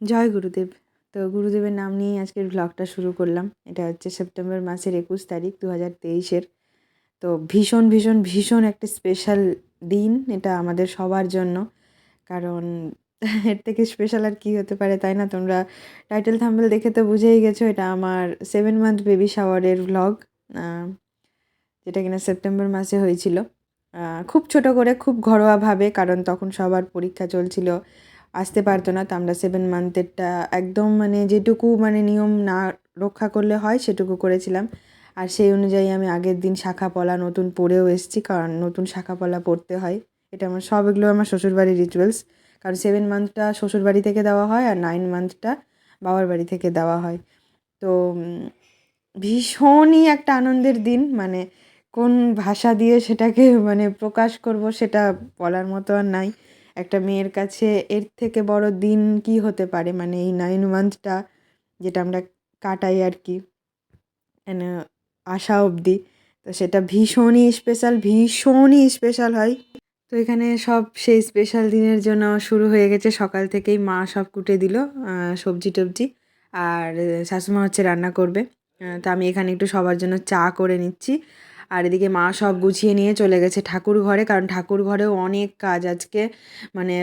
জয় গুরুদেব। তো গুরুদেবের নাম নিয়েই আজকের ব্লগটা শুরু করলাম। এটা হচ্ছে সেপ্টেম্বর মাসের একুশ তারিখ দু হাজার তেইশের। তো ভীষণ ভীষণ ভীষণ একটা স্পেশাল দিন এটা আমাদের সবার জন্য। কারণ এর থেকে স্পেশাল আর কী হতে পারে তাই না? তোমরা টাইটেল থাম্বেল দেখে তো বুঝেই গেছো এটা আমার সেভেন মান্থ বেবি শাওয়ারের ভ্লগ যেটা কিনা সেপ্টেম্বর মাসে হয়েছিল। খুব ছোট করে, খুব ঘরোয়াভাবে, কারণ তখন সবার পরীক্ষা চলছিল। আসতে পারতো না। তো আমরা সেভেন মান্থেরটা একদম মানে যেটুকু মানে নিয়ম না রক্ষা করলে হয় সেটুকু করেছিলাম। আর সেই অনুযায়ী আমি আগের দিন শাখা পলা নতুন পরেও এসেছি, কারণ নতুন শাখা পলা পরতে হয়। এটা আমার সব এগুলো আমার শ্বশুরবাড়ির রিচুয়ালস কারণ সেভেন মান্থটা শ্বশুরবাড়ি থেকে দেওয়া হয় আর নাইন মান্থটা বাবার বাড়ি থেকে দেওয়া হয়। তো ভীষণই একটা আনন্দের দিন মানে কোন ভাষা দিয়ে সেটাকে মানে প্রকাশ করব সেটা বলার মতো আর নাই। একটা মেয়ের কাছে এর থেকে বড় দিন কি হতে পারে? মানে এই নাইন মান্থটা যেটা আমরা কাটাই আর কি মানে আসা অবধি, তো সেটা ভীষণই স্পেশাল ভীষণই স্পেশাল হয়। তো এখানে সব সেই স্পেশাল দিনের জন্য শুরু হয়ে গেছে। সকাল থেকেই মা সব কুটে দিল সবজি টবজি, আর শাশুমা হচ্ছে রান্না করবে। তো আমি এখানে একটু সবার জন্য চা করে নিচ্ছি। আর এদিকে মা সব গুছিয়ে নিয়ে চলে গেছে ঠাকুর ঘরে কারণ ঠাকুর ঘরেও অনেক কাজ আজকে। মানে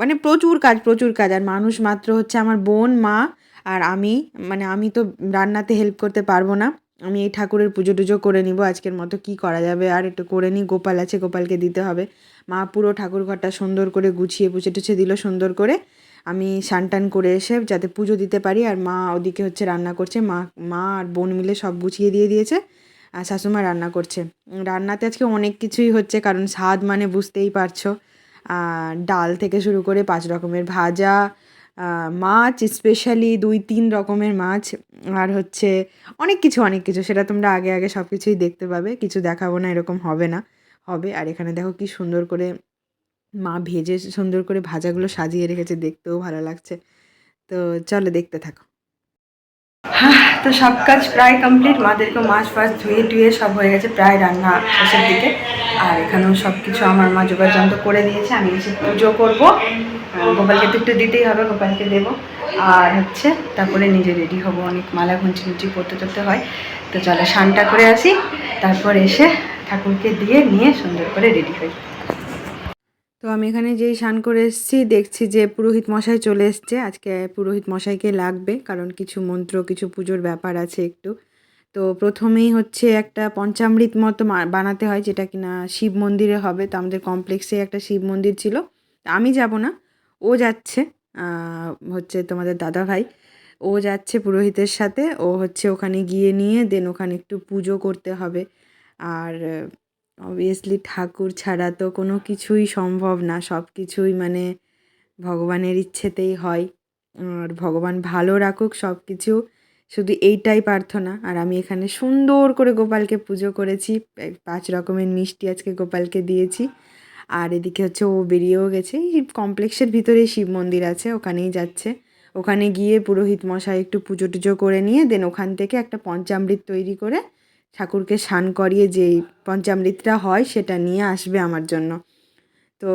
মানে প্রচুর কাজ প্রচুর কাজ। আর মানুষ মাত্র হচ্ছে আমার বোন, মা আর আমি। মানে আমি তো রান্নাতে হেল্প করতে পারব না। আমি এই ঠাকুরের পুজো টুজো করে নিব। আজকের মতো কি করা যাবে? আর একটু করে নিই। গোপাল আছে, গোপালকে দিতে হবে। মা পুরো ঠাকুর ঘরটা সুন্দর করে গুছিয়ে পুছে টুছে দিল সুন্দর করে। আমি স্নান টান করে এসে যাতে পুজো দিতে পারি। আর মা ওদিকে হচ্ছে রান্না করছে। মা মা আর বোন মিলে সব গুছিয়ে দিয়ে দিয়েছে। শাশুমা রান্না করছে। রান্নাতে আজকে অনেক কিছুই হচ্ছে, কারণ স্বাদ মানে বুঝতেই পারছ। ডাল থেকে শুরু করে পাঁচ রকমের ভাজা মাছ স্পেশালি দুই তিন রকমের মাছ, আর হচ্ছে অনেক কিছু অনেক কিছু। সেটা তোমরা আগে আগে সব কিছুই দেখতে পাবে। কিছু দেখাবো না, এরকম হবে না। হবে, আর এখানে দেখো কি সুন্দর করে মা ভেজে সুন্দর করে ভাজাগুলো সাজিয়ে রেখেছে। দেখতেও ভালো লাগছে। তো চলো দেখতে থাকো। হ্যাঁ তো সব কাজ প্রায় কমপ্লিট মাদেরকে মাছ ফাছ ধুয়ে টুয়ে সব হয়ে গেছে প্রায় রান্না শেষের দিকে। আর এখানেও সব কিছু আমার মা জোগাড় যন্ত্র করে দিয়েছে, আমি এসে পুজো করব। গোপালকে তো একটু দিতেই হবে, গোপালকে দেবো। আর হচ্ছে তারপরে নিজে রেডি হব, অনেক মালা ঘুঞ্চি ঘুঞ্চি করতে করতে হয়। তো চলো স্নানটা করে আসি, তারপর এসে ঠাকুরকে দিয়ে নিয়ে সুন্দর করে রেডি হই। তো আমি এখানে যেই স্নান করে এসেছি, দেখছি যে পুরোহিত মশাই চলে এসছে। আজকে পুরোহিত মশাইকে লাগবে, কারণ কিছু মন্ত্র, কিছু পুজোর ব্যাপার আছে একটু। তো প্রথমেই হচ্ছে একটা পঞ্চামৃত মতো বানাতে হয়, যেটা কিনা শিব মন্দিরে হবে। তো আমাদের কমপ্লেক্সে একটা শিব মন্দির ছিল। আমি যাব না। ও যাচ্ছে হচ্ছে তোমাদের দাদা ভাই। ও যাচ্ছে পুরোহিতের সাথে। ও হচ্ছে ওখানে গিয়ে নিয়ে, দেন ওখানে একটু পুজো করতে হবে। আর অবভিয়াসলি ঠাকুর ছাড়া তো কোনো কিছুই সম্ভব না। সব কিছুই মানে ভগবানের ইচ্ছেতেই হয়। আর ভগবান ভালো রাখুক সব কিছু। শুধু এইটাই প্রার্থনা। আর আমি এখানে সুন্দর করে গোপালকে পুজো করেছি। পাঁচ রকমের মিষ্টি আজকে গোপালকে দিয়েছি। আর এদিকে হচ্ছে ও বেরিয়েও গেছে। এই কমপ্লেক্সের ভিতরে শিব মন্দির আছে, ওখানেই যাচ্ছে। ওখানে গিয়ে পুরোহিত মশাই একটু পুজো টুজো করে নিয়ে দেন ওখান থেকে একটা পঞ্চামৃত তৈরি করে ঠাকুরকে স্নান করিয়ে যেই পঞ্চামৃতটা হয় সেটা নিয়ে আসবে আমার জন্য। তো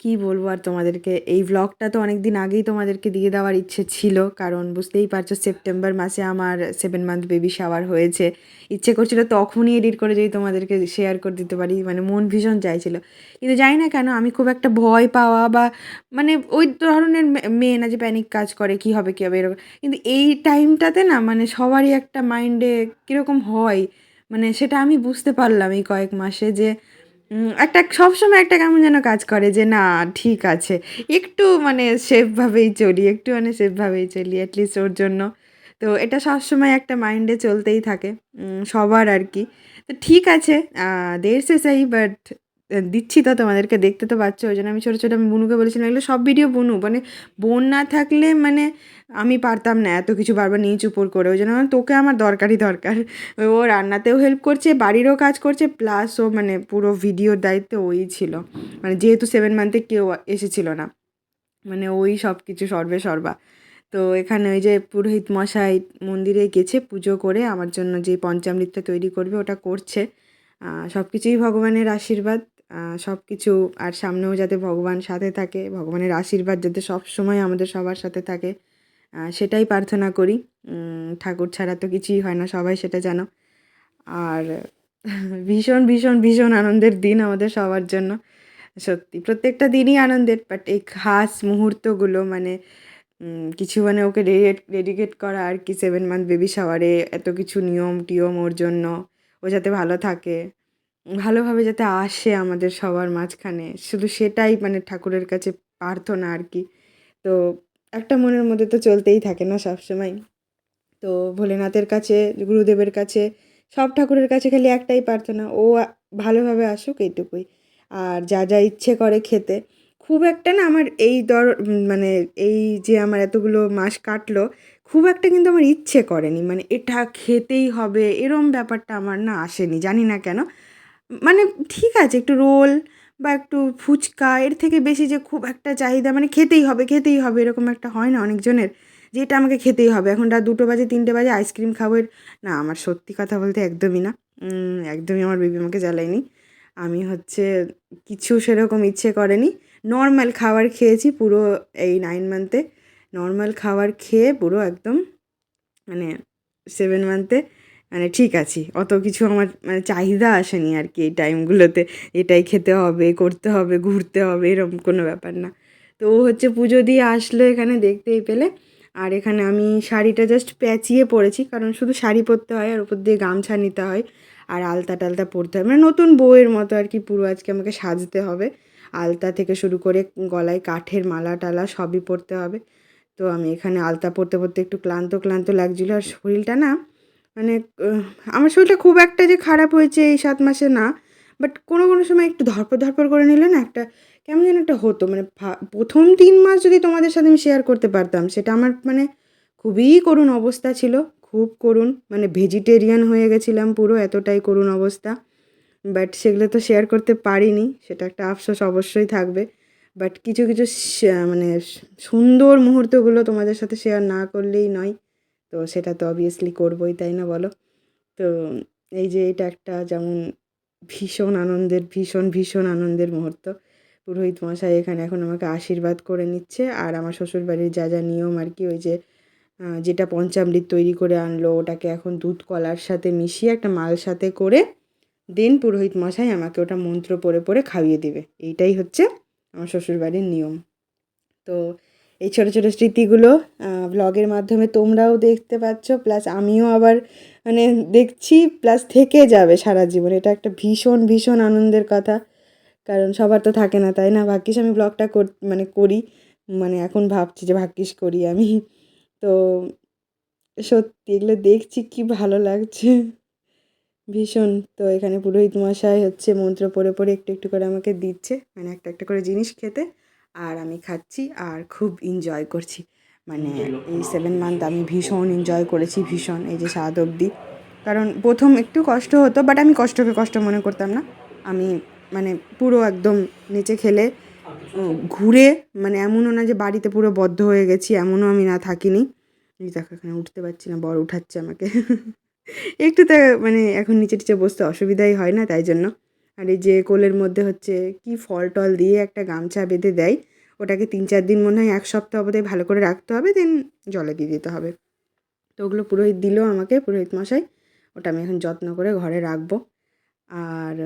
কি বলব আর তোমাদেরকে? এই ব্লগটা তো অনেক দিন আগেই তোমাদেরকে দিয়ে দেওয়ার ইচ্ছে ছিল, কারণ বুঝতেই পারছ সেপ্টেম্বর মাসে আমার সেভেন মান্থ বেবি শাওয়ার হয়েছে। ইচ্ছে করছিল তখনই এডিট করে যদি তোমাদেরকে শেয়ার করে দিতে পারি মানে মন ভীষণ চাইছিল। কিন্তু জানি না কেন, আমি খুব একটা ভয় পাওয়া বা মানে ওই ধরনের মেয়ে না যে প্যানিক কাজ করে, কি হবে, কী হবে, এরকম। কিন্তু এই টাইমটাতে না মানে সবারই একটা মাইন্ডে কীরকম হয় মানে সেটা আমি বুঝতে পারলাম এই কয়েক মাসে যে একটা সবসময় একটা কেমন যেন কাজ করে যে, না, ঠিক আছে। একটু মানে সেফভাবেই চলি, একটু মানে সেফভাবেই চলি অ্যাটলিস্ট ওর জন্য। তো এটা সবসময় একটা মাইন্ডে চলতেই থাকে সবার আর কি। তো ঠিক আছে দের সে বাট দিচ্ছি তো তোমাদেরকে, দেখতে তো পাচ্ছ, ওই জন্য আমি ছোটো ছোটো আমি বুনুকে বলেছিলাম, এগুলো সব ভিডিও বুনু মানে বোন না থাকলে মানে আমি পারতাম না এত কিছু বারবার নিচ উপর করে, ওই জন্য তোকে আমার দরকারই দরকার। ও রান্নাতেও হেল্প করছে, বাড়িরও কাজ করছে প্লাস ও মানে পুরো ভিডিওর দায়িত্ব ওই ছিল। মানে যেহেতু সেভেন মান্থে কেউ এসেছিল না মানে ওই সব কিছু সর্বে সর্বা। তো এখানে ওই যে পুরোহিত মশাই মন্দিরে গেছে পুজো করে, আমার জন্য যে পঞ্চামৃতটা তৈরি করবে ওটা করছে। সব কিছুই ভগবানের আশীর্বাদ। সব কিছু আর সামনেও যাতে ভগবান সাথে থাকে, ভগবানের আশীর্বাদ যাতে সব সময় আমাদের সবার সাথে থাকে সেটাই প্রার্থনা করি। ঠাকুর ছাড়া তো কিছুই হয় না, সবাই সেটা জানো। আর ভীষণ ভীষণ ভীষণ আনন্দের দিন আমাদের সবার জন্য। সত্যি, প্রত্যেকটা দিনই আনন্দের বাট এই খাস মুহূর্তগুলো মানে কিছু মানে ওকে ডেডিকেট করা আর কি সেভেন মান্থ বেবি শাওয়ারে এত কিছু নিয়ম টিয়ম ওর জন্য, ও যাতে ভালো থাকে। ভালোভাবে যাতে আসে আমাদের সবার মাঝখানে। শুধু সেটাই মানে ঠাকুরের কাছে প্রার্থনা আর কি। তো একটা মনের মধ্যে তো চলতেই থাকে না সবসময়। তো ভোলেনাথের কাছে, গুরুদেবের কাছে, সব ঠাকুরের কাছে খালি একটাই প্রার্থনা, ও ভালোভাবে আসুক এইটুকুই। আর যা যা ইচ্ছে করে খেতে। খুব একটা না আমার এই দর মানে এই যে আমার এতগুলো মাস কাটলো, খুব একটা কিন্তু আমার ইচ্ছে করেনি। মানে এটা খেতেই হবে, এরম ব্যাপারটা আমার না আসেনি, জানি না কেন। মানে ঠিক আছে, একটু রোল বা একটু ফুচকা, এর থেকে বেশি যে খুব একটা চাহিদা মানে খেতেই হবে খেতেই হবে, এরকম একটা হয় না অনেকজনের যে এটা আমাকে খেতেই হবে। এখন রাত দুটো বাজে, তিনটে বাজে, আইসক্রিম খাব এর- না, আমার সত্যি কথা বলতে একদমই না। একদমই আমার বেবি আমাকে জ্বালায়নি। আমি হচ্ছে কিছু সেরকম ইচ্ছে করেনি। নর্মাল খাবার খেয়েছি পুরো এই নাইন মান্থে নর্মাল খাবার খেয়ে পুরো একদম মানে সেভেন মান্থে মানে ঠিক আছি। অত কিছু আমার মানে চাহিদা আসেনি আর কি এই টাইমগুলোতে। এটাই খেতে হবে, করতে হবে, ঘুরতে হবে এরকম কোনো ব্যাপার না। তো ও হচ্ছে পুজো দিয়ে আসলো এখানে দেখতেই পেলে। আর এখানে আমি শাড়িটা জাস্ট প্যাচিয়ে পরেছি, কারণ শুধু শাড়ি পরতে হয় আর উপর দিয়ে গামছা নিতে হয়। আর আলতা টালতা পরতে হয়। মানে নতুন বউয়ের মতো আর কি পুরো আজকে আমাকে সাজতে হবে। আলতা থেকে শুরু করে গলায় কাঠের মালা টালা সবই পরতে হবে। তো আমি এখানে আলতা পরতে পরতে একটু ক্লান্ত ক্লান্ত লাগছিল। আর শরীরটা না মানে আমার শরীরটা খুব একটা যে খারাপ হয়েছে এই সাত মাসে না বাট কোনো কোনো সময় একটু ধরপর ধরপর করে নিলে না একটা কেমন যেন একটা হতো। মানে প্রথম তিন মাস যদি তোমাদের সাথে আমি শেয়ার করতে পারতাম, সেটা আমার মানে খুবই করুণ অবস্থা ছিল, খুব করুণ। মানে ভেজিটেরিয়ান হয়ে গেছিলাম পুরো, এতটাই করুণ অবস্থা। বাট সেগুলো তো শেয়ার করতে পারিনি, সেটা একটা আফসোস অবশ্যই থাকবে। বাট কিছু কিছু মানে সুন্দর মুহূর্তগুলো তোমাদের সাথে শেয়ার না করলেই নয়। তো সেটা তো অবভিয়াসলি করবোই, তাই না বলো? তো এই যে এটা একটা যেমন ভীষণ আনন্দের, ভীষণ ভীষণ আনন্দের মুহূর্ত। পুরোহিত মশাই এখানে এখন আমাকে আশীর্বাদ করে নিচ্ছে আর আমার শ্বশুরবাড়ির যা যা নিয়ম আর কি, ওই যে যেটা পঞ্চামৃত তৈরি করে আনলো, ওটাকে এখন দুধ কলার সাথে মিশিয়ে একটা মাল সাথে করে দেন পুরোহিত মশাই আমাকে ওটা মন্ত্র পড়ে পড়ে খাইয়ে দিবে। এইটাই হচ্ছে আমার শ্বশুরবাড়ির নিয়ম। তো এই ছোটো ছোটো স্মৃতিগুলো ব্লগের মাধ্যমে তোমরাও দেখতে পাচ্ছ প্লাস আমিও আবার মানে দেখছি প্লাস থেকে যাবে সারা জীবন। এটা একটা ভীষণ ভীষণ আনন্দের কথা, কারণ সবার তো থাকে না, তাই না? ভাগ্যিস আমি ব্লগটা কর মানে করি মানে এখন ভাবছি যে ভাগ্যিস করি আমি। তো সত্যি এগুলো দেখছি, কি ভালো লাগছে। ভীষণ, তো এখানে পুরোহিত মশাই হচ্ছে মন্ত্র পড়ে পড়ে একটু একটু করে আমাকে দিচ্ছে মানে একটা একটা করে জিনিস খেতে। আর আমি খাচ্ছি আর খুব এনজয় করছি। মানে এই সেভেন মান্থ আমি ভীষণ এনজয় করেছি ভীষণ এই যে সাত অবধি। কারণ প্রথম একটু কষ্ট হতো বাট আমি কষ্টকে কষ্ট মনে করতাম না। আমি মানে পুরো একদম নিচে খেলে ঘুরে মানে এমনও না যে বাড়িতে পুরো বদ্ধ হয়ে গেছি এমনও আমি না থাকিনি। এই দেখো এখানে উঠতে পারছি না বড় উঠাচ্ছে আমাকে। একটু তো মানে এখন নিচে টিচে বসতে অসুবিধাই হয় না তাই জন্য। আর এই যে কোলের মধ্যে হচ্ছে কি ফল টল দিয়ে একটা গামছা বেঁধে দেয়, ওটাকে তিন চার দিন মনে হয় এক সপ্তাহ অবধি ভালো করে রাখতে হবে দেন জলে দিয়ে দিতে হবে। তো ওগুলো পুরোহিত দিল আমাকে, পুরোহিত মশাই, ওটা আমি এখন যত্ন করে ঘরে রাখব। আর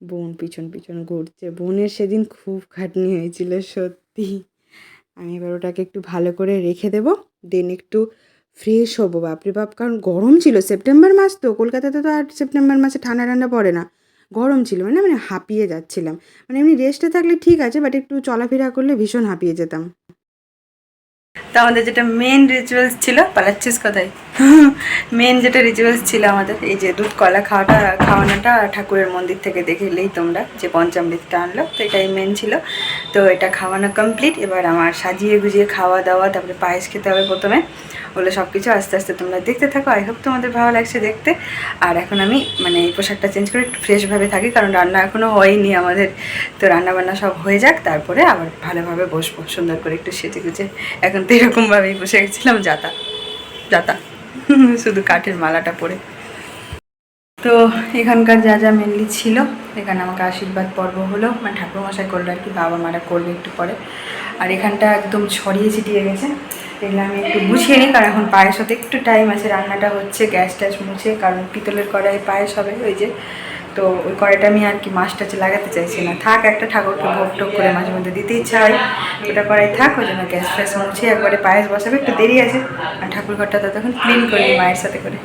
বোন পিছন পিছন ঘুরছে। বোনের সেদিন খুব খাটনি হয়েছিল, সত্যি। আমি এবার ওটাকে একটু ভালো করে রেখে দেবো দেন একটু ফ্রেশ হব। বাপরে বাপ, কারণ গরম ছিল, সেপ্টেম্বর মাস তো, কলকাতাতে তো আর সেপ্টেম্বর মাসে ঠান্ডা ঠান্ডা পড়ে না। গরম ছিল মানে মানে হাঁপিয়ে যাচ্ছিলাম। মানে এমনি রেস্টে থাকলে ঠিক আছে বাট একটু চলাফেরা করলে ভীষণ হাঁপিয়ে যেতাম। তো আমাদের যেটা মেন রিচুয়ালস ছিল, পালাচ্ছিস কোথায়? মেন যেটা রিচুয়ালস ছিল আমাদের, এই যে দুধ, কলা খাওয়াটা, খাওয়ানোটা ঠাকুরের মন্দির থেকে দেখেলেই তোমরা যে পঞ্চামৃতটা আনলো, তো এটাই মেন ছিল। তো এটা খাওয়ানো কমপ্লিট এবার আমার সাজিয়ে গুজিয়ে খাওয়া দাওয়া, তারপরে পায়েস খেতে হবে প্রথমে, ওগুলো সব কিছু আস্তে আস্তে তোমরা দেখতে থাকো। আই হোপ তোমাদের ভালো লাগছে দেখতে। আর এখন আমি মানে এই পোশাকটা চেঞ্জ করে একটু ফ্রেশভাবে থাকি, কারণ রান্না এখনও হয়নি আমাদের। তো রান্না বান্না সব হয়ে যাক, তারপরে আবার ভালোভাবে বসবো, সুন্দর করে একটু সেজে গুজে এখন তো এরকমভাবেই বসে গেছিলাম যাতা যাতা শুধু কাঠের মালাটা পরে। তো এখানকার যা যা মেনলি ছিল, এখানে আমাকে আশীর্বাদ পর্ব হলো। মানে ঠাকুরমশাই করল আর কি, বাবা মারা করবে একটু পরে। আর এখানটা একদম ছড়িয়ে ছিটিয়ে গেছে। এগুলো আমি একটু গুছিয়ে নিই, কারণ এখন পায়েস হতে একটু টাইম আছে। রান্নাটা হচ্ছে, গ্যাস ট্যাস মুছে, কারণ পিতলের কড়াই পায়েস হবে ওই যে। তো ওই কড়াইটা আমি আর কি মাছ টাছে লাগাতে চাইছি না। থাক, একটা ঠাকুরকে ভোগ টোক করে মাঝে মধ্যে দিতে ইচ্ছা হয়। ওটা কড়াই থাক, ওই জন্য গ্যাস ফ্যাস মুছে, একবারে পায়েস বসাবে। একটু দেরি আছে, আর ঠাকুর ঘরটা ততক্ষণ ক্লিন করি মায়ের সাথে করে।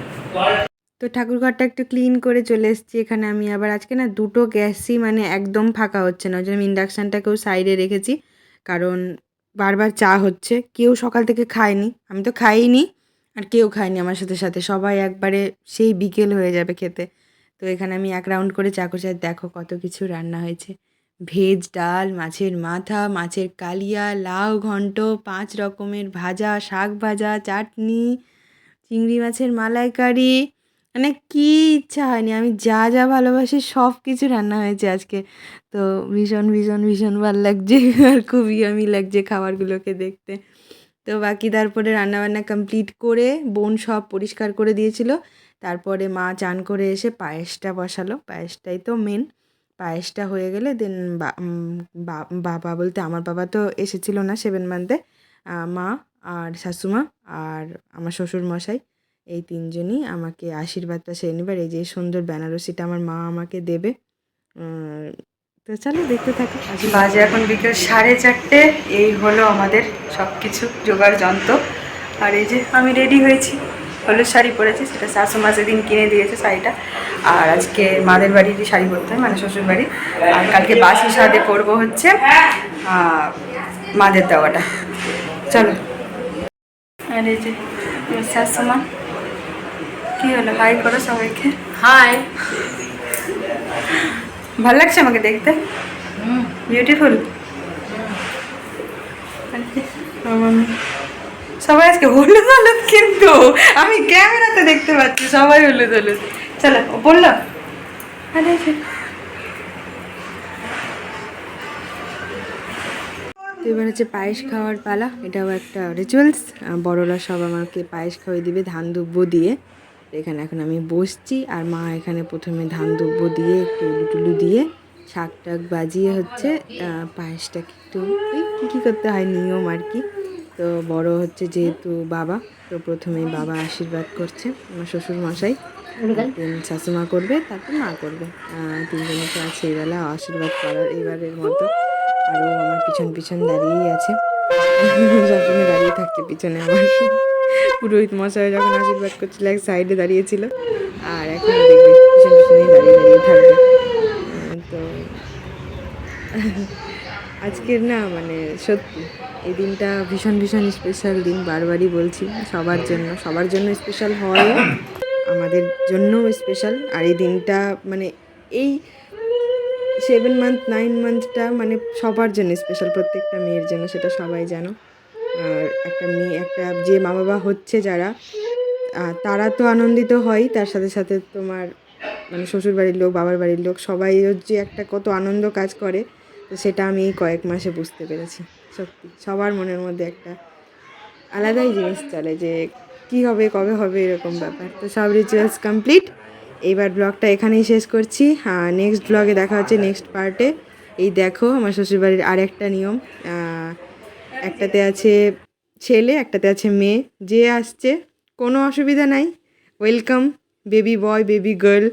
তো ঠাকুরঘরটা একটু ক্লিন করে চলে এসেছি এখানে আমি। আবার আজকে না দুটো গ্যাসই মানে একদম ফাঁকা হচ্ছে না, ওই জন্য আমি ইন্ডাকশানটাকেও সাইডে রেখেছি। কারণ বারবার চা হচ্ছে, কেউ সকাল থেকে খায়নি, আমি তো খাইনি আর কেউ খায়নি আমার সাথে সাথে, সবাই একবারে সেই বিকেল হয়ে যাবে খেতে। তো এখানে আমি এক রাউন্ড করে চা আর দেখো কত কিছু রান্না হয়েছে। ভেজ ডাল, মাছের মাথা, মাছের কালিয়া, লাউ ঘন্ট, পাঁচ রকমের ভাজা, শাক ভাজা, চাটনি, চিংড়ি মাছের মালাইকারি মানে কী ইচ্ছা হয়নি। আমি যা যা ভালোবাসি সব কিছু রান্না হয়েছে আজকে। তো ভীষণ ভীষণ ভীষণ ভালো লাগছে আর খুবই আমি লাগছে খাবারগুলোকে দেখতে। তো বাকি তারপরে রান্নাবান্না কমপ্লিট করে বোন সব পরিষ্কার করে দিয়েছিল। তারপরে মা চান করে এসে পায়েসটা বসালো। পায়েসটাই তো মেন পায়েসটা হয়ে গেলে দেন বাবা বলতে আমার বাবা তো এসেছিল না সেভেন মান্থে মা আর শাশুমা আর আমার শ্বশুর মশাই এই তিনজনই আমাকে আশীর্বাদটা সেরে নেবার এই যে সুন্দর বেনারসিটা আমার মা আমাকে দেবে। তো চলো দেখতে থাকো। বাজে এখন বিকেল সাড়ে চারটে। এই হলো আমাদের সব কিছু জোগাড় যন্ত্র। আর এই যে আমি রেডি হয়েছি। হলুদ শাড়ি পরেছি, সেটা শাশু মা সেদিন কিনে দিয়েছে শাড়িটা। আর আজকে মাদের বাড়িরই শাড়ি পরতে হয় মানে শ্বশুর বাড়ি আর কালকে বাসি সাদে পরবো হচ্ছে মাদের দেওয়াটা। চলো। আর এই যে আমার শাশু মা কি হলো? হাই করো সবাইকে। হাই ভালো লাগছে আমাকে দেখতে? বিউটিফুল সবাই আজকে হলুদ হলুদ কিন্তু। আমি ক্যামেরাতে দেখতে পাচ্ছি সবাই হলুদ হলুদ। চলো ও বলল। আরে তো এবার হচ্ছে পায়েস খাওয়ার পালা। এটাও একটা রিচুয়ালস বড়রা সব আমাকে পায়েস খাওয়াই দিবে ধান দুব্য দিয়ে। এখানে এখন আমি বসছি আর মা এখানে প্রথমে ধান দুব্য দিয়ে একটু উলু টুলু দিয়ে শাক টাক বাজিয়ে হচ্ছে পায়েসটাকে একটু কী কী করতে হয় নিয়ম আর কি। তো বড় হচ্ছে যেহেতু বাবা তো প্রথমে বাবা আশীর্বাদ করছে আমার শ্বশুর মশাই শাশুমা করবে তারপর মা করবে। তিনজনে তো আছে এইবেলা আশীর্বাদ করার এবারের মতো। আরও আমার পিছন পিছন দাঁড়িয়েই আছে। সবসময় দাঁড়িয়ে থাকছে পিছনে আমার। পুরোহিত মশাই যখন আশীর্বাদ করছিল, এক সাইডে দাঁড়িয়েছিল আর এখন তো আজকের না মানে সত্যি, এই দিনটা ভীষণ ভীষণ স্পেশাল দিন, বারবারই বলছি, সবার জন্য সবার জন্য স্পেশাল হয় আমাদের জন্যও স্পেশাল আর এই দিনটা মানে এই সেভেন মান্থ নাইন মান্থটা মানে সবার জন্য স্পেশাল প্রত্যেকটা মেয়ের জন্য, সেটা সবাই জানো। আর একটা মেয়ে, একটা যে মা বাবা হচ্ছে যারা তারা তো আনন্দিত হয়। তার সাথে সাথে তোমার মানে শ্বশুর বাড়ির লোক, বাবার বাড়ির লোক, সবাই যে একটা কত আনন্দ কাজ করে, তো সেটা আমি কয়েক মাসে বুঝতে পেরেছি। সত্যি, সবার মনের মধ্যে একটা আলাদাই জিনিস চলে যে, কি হবে, কবে হবে, এরকম ব্যাপার। তো সব রিচুয়ালস কমপ্লিট এইবার ব্লগটা এখানেই শেষ করছি। হ্যাঁ নেক্সট ব্লগে দেখা হচ্ছে নেক্সট পার্টে এই দেখো, আমার শ্বশুরবাড়ির আরেকটা নিয়ম। একটাতে আছে ছেলে, একটাতে আছে মেয়ে। যে আসছে, কোনো অসুবিধা নাই। Welcome baby boy baby girl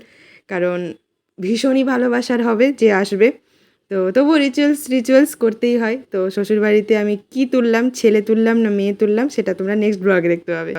কারণ ভীষণই ভালোবাসার হবে যে আসবে। তো তবু রিচুয়ালস রিচুয়ালস করতেই হয়। তো শ্বশুরবাড়িতে আমি কি তুললাম, ছেলে তুললাম না মেয়ে তুললাম, সেটা তোমরা নেক্সট ব্লগে দেখতে পাবে।